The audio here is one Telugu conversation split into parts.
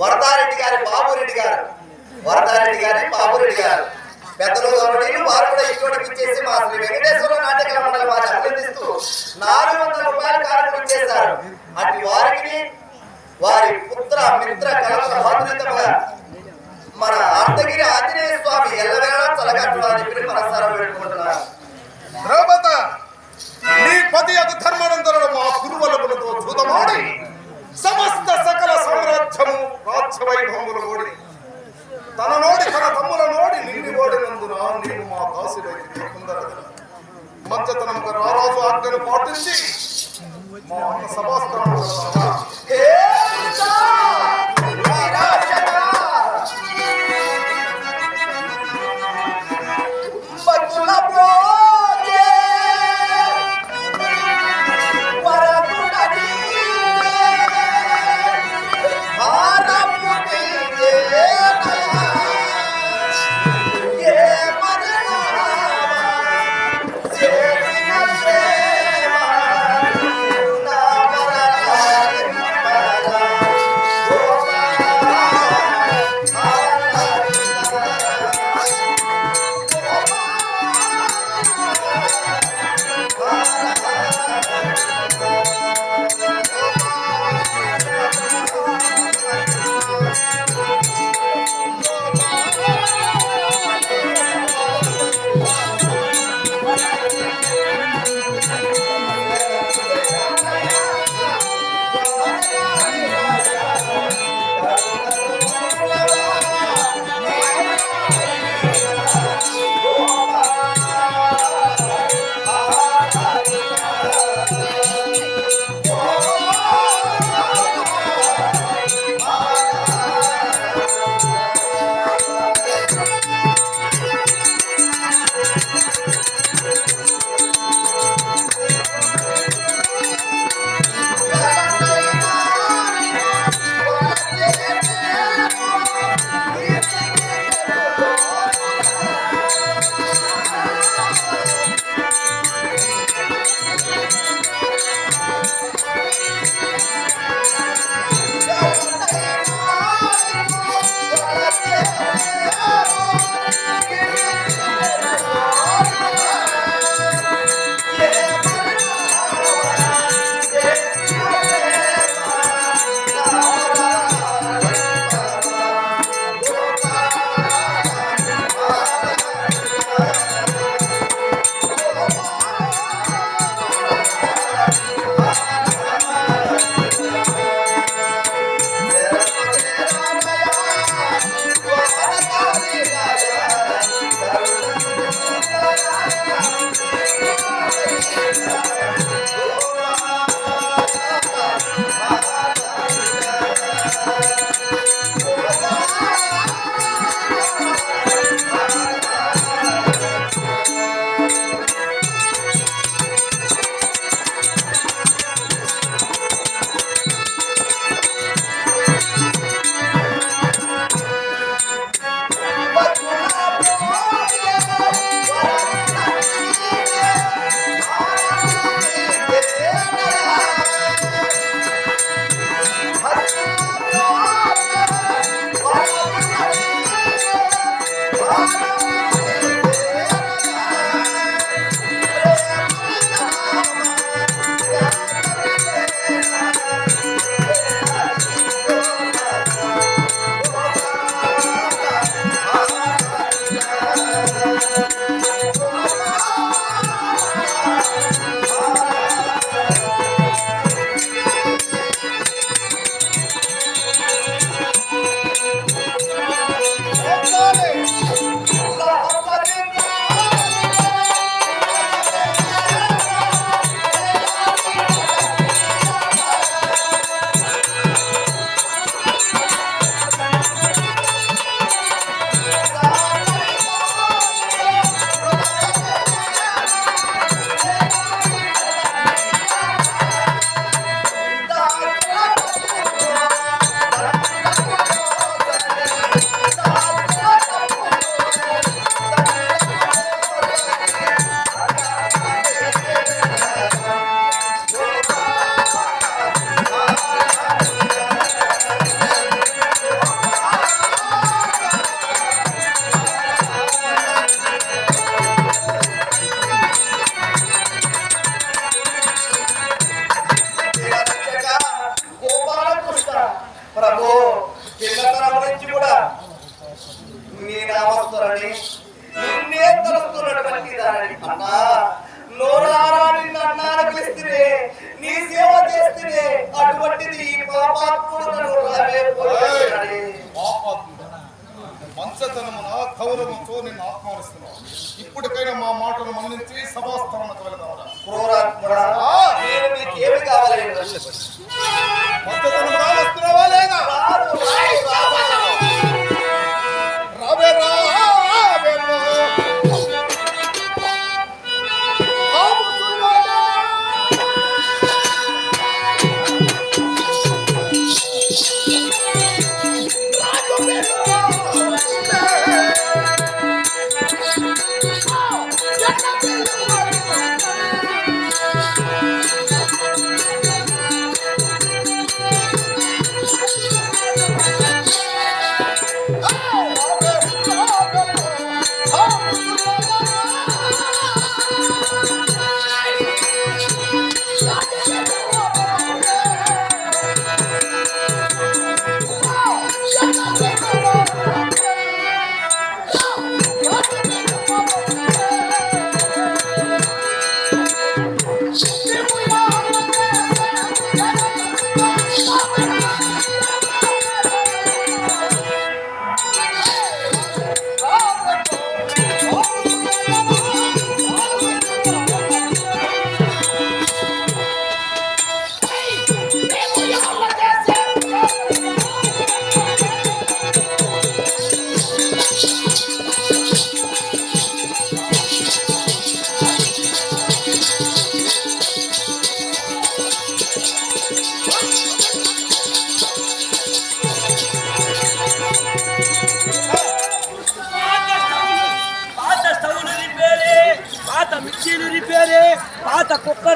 వరదారెడ్డి గారి బాబురెడ్డి గారు. వరదారెడ్డి గారి బాబురెడ్డి గారు. పెద్దలు గౌరవనీయులు వారు కూడా ఇక్కడ విచ్చేసి మా శ్రీ వెంకటేశ్వర నాటక మండలి వారిని అభినందిస్తూ నాలుగు వందల రూపాయల కార్యక్రమం చేశారు. అటు వారికి వారి పుత్ర మిత్ర కలత బాధ్యతగా మన అర్ధగిరి ఆంజనేయ స్వామి ఎల్లవేళ చలగట్టులని చెప్పి మనసారా పెట్టుకుంటున్నారు ద్రౌపద నీ పది యొక్క ధర్మానంతరుడు మా కురువలములతో చూదమాడి సమస్త సకల సామ్రాజ్యము రాజ్య వైభవముల ఓడి. తన నోడి తన తమ్ముల నోడి నిన్ను ఓడినందున నేను మా దాసులైతే పొందరగల ఆ రారాజు ఆజ్ఞను పాటించి మా అన్న సభాస్థానం నామస్తులని నిన్నే తలుస్తున్నటువంటి దానిని అన్నా నోరారా నిన్ను అన్నాను పిలిస్తే నీ సేవ చేస్తే అటువంటిది ఈ పాపాత్ముడు నన్ను రావే పోయాడని. మంచతనమున కౌరవంతో నిన్ను ఆత్మహరిస్తున్నావు. ఇప్పటికైనా మా మాటలు మన్నించి సభాస్థానానికి కావాలి మంచతనముగా వస్తున్నావా లేదా?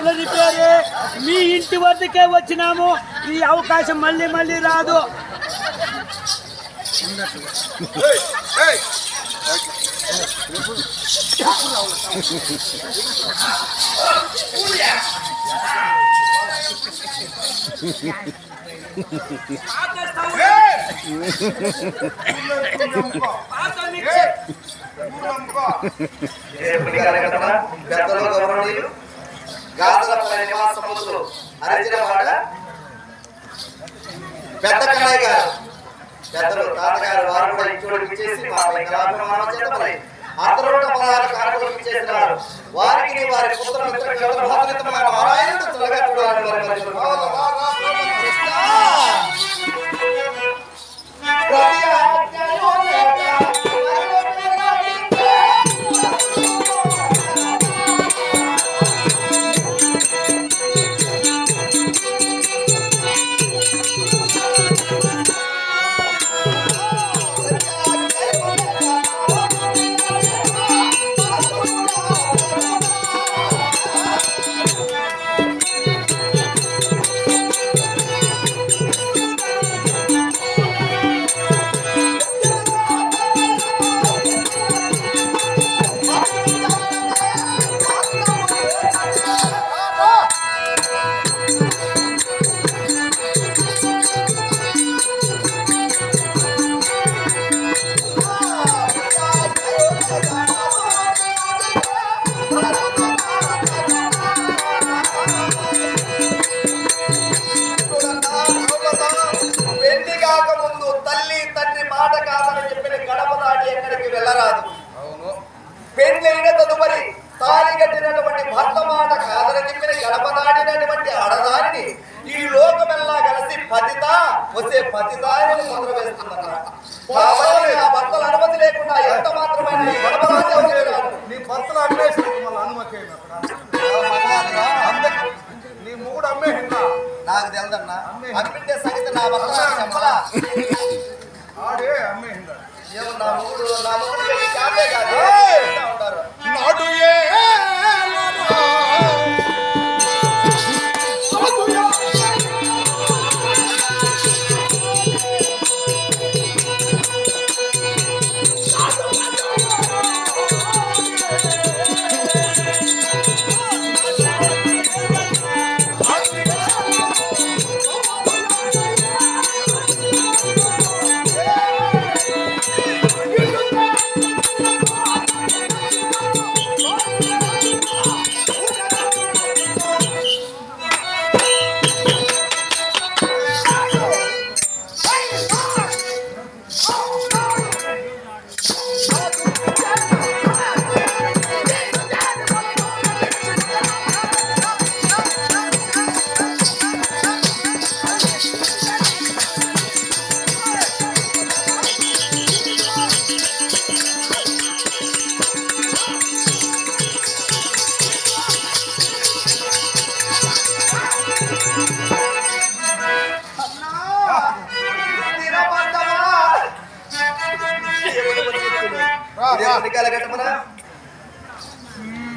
పాత కుక్కర్లు రిపేరే మీ ఇంటి వద్దకే వచ్చినాము. ఈ అవకాశం మళ్ళీ మళ్ళీ రాదు. ఏయ్, ఏయ్. పాత గాజులపల్లి నివాసములు అరచినవాడ పెద్ద కళాయి గారు. పెద్దలు తాతగారు వారు కూడా ఇంట్లో చేసి మా కళాభిమానం చేత మరి పదహారు కార్యక్రమం చేసినారు. వారికి వారి పుత్ర మిత్ర భాతృతమైన చల్లగా చూడాలని ప్రతి భర్తల అనుమతి లేకుండా ఎంత మాత్రమైన నీ భర్తలు అమ్మేసి మళ్ళీ అనుమతి నీ మూడు అమ్మేసిందా నాకు తెలదన్నా అమ్మిండే సంగతి నా భర్త చెప్పలా ఆడే అమ్మేసిందా ఏమో నా మూడు నా మూడు కాదే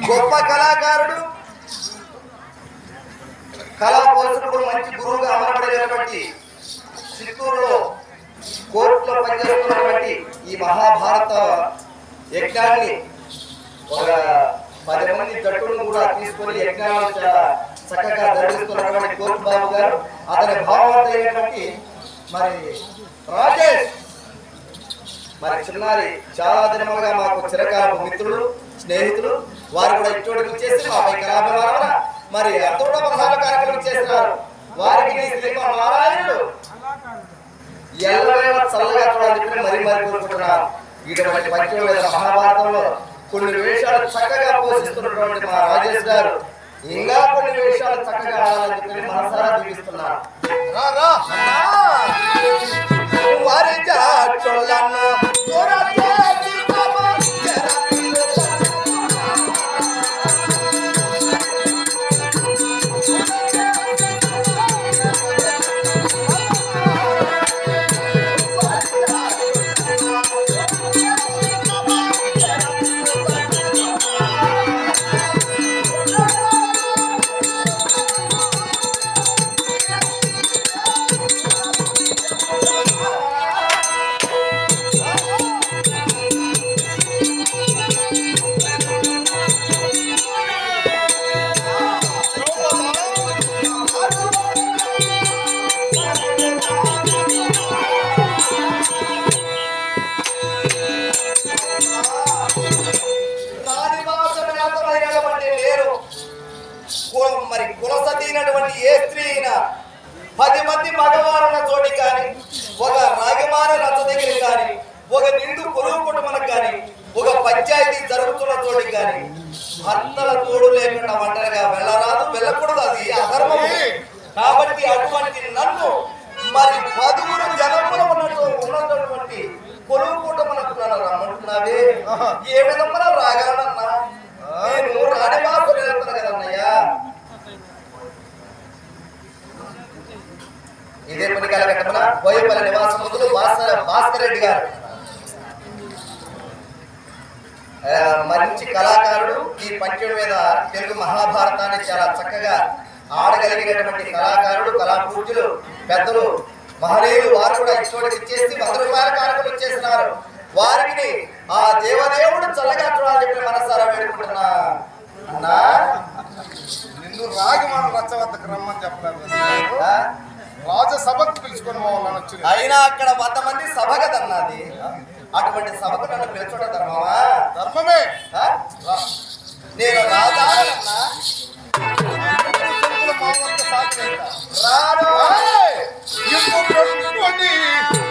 గొప్ప కళాకారుడు. కళా పోషకుడు మంచి గురువుగా అమరబడినటువంటి చిత్తూరులో కోర్టులో పనిచేస్తున్నటువంటి ఈ మహాభారత యజ్ఞాన్ని ఒక పది మంది జట్టును కూడా తీసుకొని యజ్ఞాన్ని చాలా చక్కగా ధరిస్తున్నటువంటి కోర్టు బాబు గారు. అతని భావవంతైనటువంటి మరి రాజేష్ మరి చిన్నారి చాలా దినములుగా మాకు చిరకాలపు మిత్రులు స్నేహితులు. వారు కూడా ఇటువంటి వచ్చేసి యాభై కళాభిమానమున మరి అతోడ పదహారు కార్యక్రమం చేస్తున్నారు వారికి నీ ఎల్లవేళ చల్లగా చూడాలని చెప్పి మరీ మరీ కోరుకుంటున్నాను. ఇటువంటి పంచవేద మహాభారతంలో కొన్ని వేషాలు చక్కగా పోషిస్తున్నటువంటి మా రాజేష్ గారు ఇంకా కొన్ని వేషాలు చక్కగా ఆడాలని చెప్పి మనసారా దీవిస్తున్నాను వారి కానీ భర్తల తోడు లేకుండా ఒంటరిగా వెళ్ళరాదు వెళ్ళకూడదు. అది అధర్మము కాబట్టి అటువంటి నన్ను మరి పదుగురు జనముల ఉన్నట్టు ఉన్నటువంటి కొలువు కుటుంబనకు నన్ను రమ్మంటున్నావే? ఏ విధంగా రాగలనన్నా నేను రాణివాసులు వెళ్తాను కదన్నయ్యా ఇదే పుణికాల ఘట్టమున బోయపల్లి నివాసములు భాస్కర్ భాస్కర్ రెడ్డి గారు ఆ, మంచి కళాకారుడు ఈ పంచం మీద తెలుగు మహాభారతాన్ని చాలా చక్కగా ఆడగలిగినటువంటి కళాకారుడు కళా పూజ్యులు పెద్దలు మహనీయులు వారు కూడా ఇటువంటి ఇచ్చేసి వంద రూపాయల కారకులు ఇచ్చేస్తున్నారు వారికి ఆ దేవదేవుడు చల్లగా చూడాలని చెప్పి మనసారా వేడుకుంటున్నా. అన్నా నిన్ను రాగి మన రచ్చ వద్దకు రమ్మని చెప్పలేదు? రాజసభకు పిలుచుకొని పోవాలని వచ్చింది. అయినా అక్కడ వంద మంది సభ కదన్నది అటువంటి సభకు నన్ను పిలుచుంట ధర్మమా. ధర్మమే నేను రాదా రాను ఇప్పుడు